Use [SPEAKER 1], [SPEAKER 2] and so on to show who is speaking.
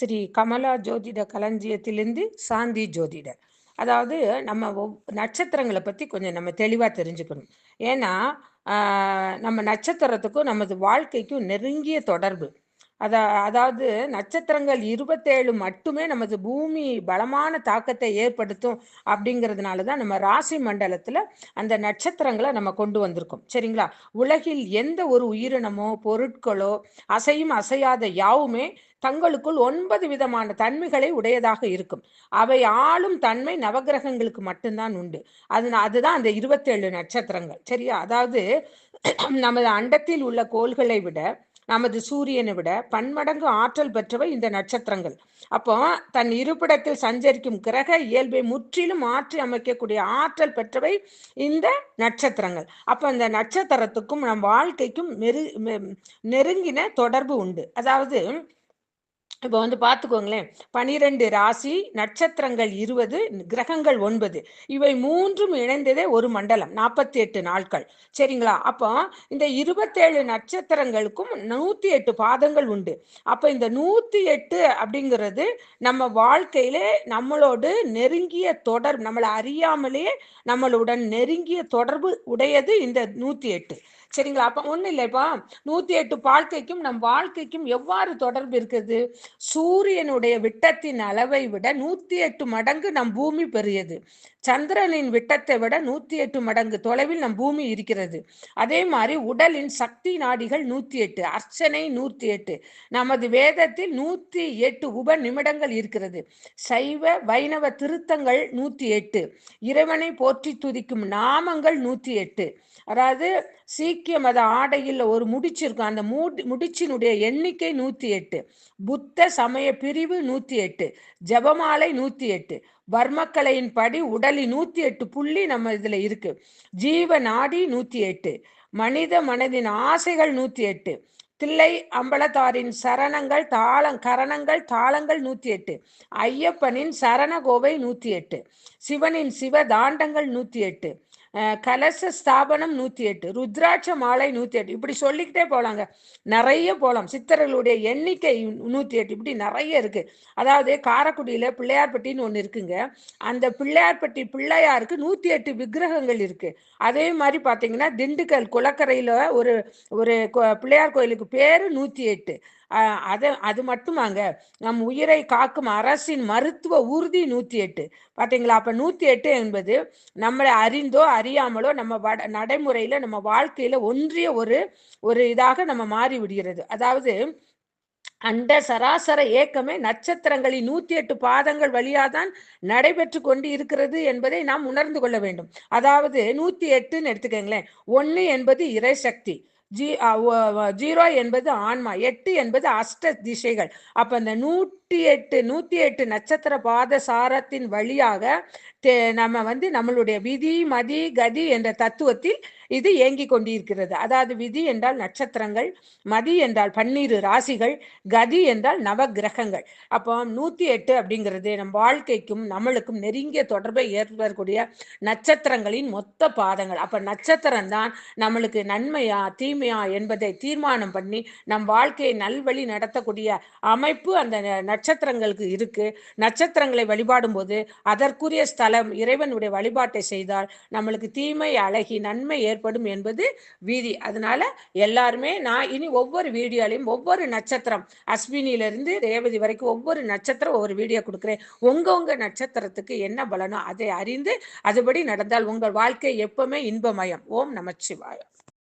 [SPEAKER 1] ஸ்ரீ கமலா ஜோதிட களஞ்சியத்திலிருந்து சாந்தி ஜோதிடர் அதாவது நம்ம நட்சத்திரங்களை பற்றி கொஞ்சம் நம்ம தெளிவாக தெரிஞ்சுக்கணும். ஏன்னா நம்ம நட்சத்திரத்துக்கும் நமது வாழ்க்கைக்கும் நெருங்கிய தொடர்பு. அதா அதாவது நட்சத்திரங்கள் இருபத்தேழு மட்டுமே நமது பூமி பலமான தாக்கத்தை ஏற்படுத்தும் அப்படிங்கிறதுனால தான் நம்ம ராசி மண்டலத்தில் அந்த நட்சத்திரங்களை நம்ம கொண்டு வந்திருக்கோம். சரிங்களா? உலகில் எந்த ஒரு உயிரினமோ பொருட்களோ அசையும் அசையாத யாவுமே தங்களுக்குள் ஒன்பது விதமான தன்மைகளை உடையதாக இருக்கும். அவை ஆளும் தன்மை நவகிரகங்களுக்கு மட்டும்தான் உண்டு. அது அதுதான் அந்த இருபத்தேழு நட்சத்திரங்கள். சரியா? அதாவது நமது அண்டத்தில் உள்ள கோள்களை விட நமது சூரியனை விட பன்மடங்கு ஆற்றல் பெற்றவை இந்த நட்சத்திரங்கள். அப்போ தன் இருப்பிடத்தில் சஞ்சரிக்கும் கிரக இயல்பை முற்றிலும் மாற்றி அமைக்கக்கூடிய ஆற்றல் பெற்றவை இந்த நட்சத்திரங்கள். அப்போ அந்த நட்சத்திரத்துக்கும் நம் வாழ்க்கைக்கும் மெரு மெ- நெருங்கின தொடர்பு உண்டு. அதாவது இப்போ வந்து பார்த்துக்கோங்களேன் பனிரெண்டு ராசி நட்சத்திரங்கள் இருபது கிரகங்கள் ஒன்பது. இவை மூன்றும் இணைந்ததே ஒரு மண்டலம் நாற்பத்தி எட்டு நாட்கள். சரிங்களா? அப்போ இந்த இருபத்தேழு நட்சத்திரங்களுக்கும் நூற்றி எட்டு பாதங்கள் உண்டு. அப்போ இந்த நூற்றி எட்டு அப்படிங்கிறது நம்ம வாழ்க்கையிலே நம்மளோடு நெருங்கிய தொடர்பு நம்மளை அறியாமலேயே நம்மளுடன் நெருங்கிய தொடர்பு உடையது இந்த நூற்றி எட்டு சரிங்களா? அப்போ ஒன்றும் இல்லைப்பா நூற்றி எட்டு வாழ்க்கைக்கும் நம் வாழ்க்கைக்கும் எவ்வாறு தொடர்பு இருக்குது? சூரியனுடைய விட்டத்தின் அளவை விட நூற்றி எட்டு மடங்கு நம் பூமி பெரியது. சந்திரனின் விட்டத்தை விட நூற்றி எட்டு மடங்கு தொலைவில் நம் பூமி இருக்கிறது. அதே மாதிரி உடலின் சக்தி நாடிகள் நூற்றி எட்டு அர்ச்சனை நூற்றி எட்டு நமது வேதத்தில் நூற்றி எட்டு உப நிமிடங்கள் இருக்கிறது. சைவ வைணவ திருத்தங்கள் நூற்றி எட்டு இறைவனை போற்றி துதிக்கும் நாமங்கள் நூற்றி எட்டு. அதாவது சீக்கிய மத ஆடையில் ஒரு முடிச்சு இருக்கும் அந்த மூடி முடிச்சினுடைய எண்ணிக்கை நூற்றி எட்டு. புத்த சமய பிரிவு நூற்றி எட்டு ஜபமாலை நூற்றி எட்டு வர்மக்கலையின் படி உடலின் நூற்றி எட்டு புள்ளி நம்ம இதில் இருக்கு. ஜீவ நாடி நூற்றி எட்டு மனித மனதின் ஆசைகள் நூற்றி எட்டு தில்லை அம்பலத்தாரின் சரணங்கள் தாளம் கரணங்கள் தாளங்கள் நூற்றி எட்டு ஐயப்பனின் சரணகோவை நூற்றி எட்டு சிவனின் சிவ தாண்டங்கள் நூற்றி எட்டு கலச ஸ்தாபனம் நூற்றி எட்டு ருத்ராட்ச மாலை நூற்றி எட்டு இப்படி சொல்லிக்கிட்டே போகலாங்க நிறைய போகலாம் சித்தர்களுடைய எண்ணிக்கை நூற்றி எட்டு இப்படி நிறைய இருக்குது அதாவது காரைக்குடியில் பிள்ளையார்பட்டின்னு ஒன்று இருக்குங்க. அந்த பிள்ளையார்பட்டி பிள்ளையாருக்கு நூற்றி எட்டு விக்கிரகங்கள் இருக்குது அதே மாதிரி பார்த்தீங்கன்னா திண்டுக்கல் குளக்கரையில் ஒரு ஒரு பிள்ளையார் கோயிலுக்கு பேர் நூற்றி எட்டு அதை அது மட்டுமாங்க. நம் உயிரை காக்கும் அரசின் மருத்துவ உறுதி நூற்றி எட்டு பார்த்தீங்களா அப்போ நூற்றி எட்டு என்பது நம்மளை அறிந்தோ அறியாமலோ நம்ம வட நடைமுறையில் நம்ம வாழ்க்கையில் ஒன்றிய ஒரு ஒரு இதாக நம்ம மாறி விடுகிறது. அதாவது அண்ட சராசர ஏக்கமே நட்சத்திரங்களின் நூத்தி எட்டு பாதங்கள் வழியாதான் நடைபெற்று கொண்டு இருக்கிறது என்பதை நாம் உணர்ந்து கொள்ள வேண்டும். அதாவது நூத்தி எட்டுன்னு எடுத்துக்கங்களேன். ஒன்று என்பது இறைசக்தி ஜீ ஜீரோ என்பது ஆன்மா எட்டு என்பது அஷ்ட திசைகள். அப்ப அந்த நூற்றி எட்டு நூத்தி எட்டு நட்சத்திர பாத சாரத்தின் வழியாக தே- நம்ம வந்து நம்மளுடைய விதி மதி கதி என்ற தத்துவத்தில் இது இயங்கிக் கொண்டிருக்கிறது. அதாவது விதி என்றால் நட்சத்திரங்கள் மதி என்றால் பன்னிரு ராசிகள் கதி என்றால் நவ கிரகங்கள் அப்போ நூத்தி எட்டு அப்படிங்கிறது நம் வாழ்க்கைக்கும் நம்மளுக்கும் நெருங்கிய தொடர்பை ஏற்படக்கூடிய நட்சத்திரங்களின் மொத்த பாதங்கள். அப்ப நட்சத்திரம் தான் நம்மளுக்கு நன்மையா தீமையா என்பதை தீர்மானம் பண்ணி நம் வாழ்க்கையை நல்வழி நடத்தக்கூடிய அமைப்பு அந்த நட்சத்திரங்களுக்கு இருக்கு. நட்சத்திரங்களை வழிபாடும் போது அதற்குரிய ஸ்தலம் இறைவனுடைய வழிபாட்டை செய்தால் நம்மளுக்கு தீமை அழகி நன்மை ஏற்படும் என்பது வீதி. அதனால எல்லாருமே நான் இனி ஒவ்வொரு வீடியோலையும் ஒவ்வொரு நட்சத்திரம் அஸ்வினியிலிருந்து ரேவதி வரைக்கும் ஒவ்வொரு நட்சத்திரம் ஒவ்வொரு வீடியோ கொடுக்குறேன். உங்க உங்க நட்சத்திரத்துக்கு என்ன பலனோ அதை அறிந்து அதுபடி நடந்தால் உங்கள் வாழ்க்கை எப்பவுமே இன்பமயம். ஓம் நமச்சிவாயம்.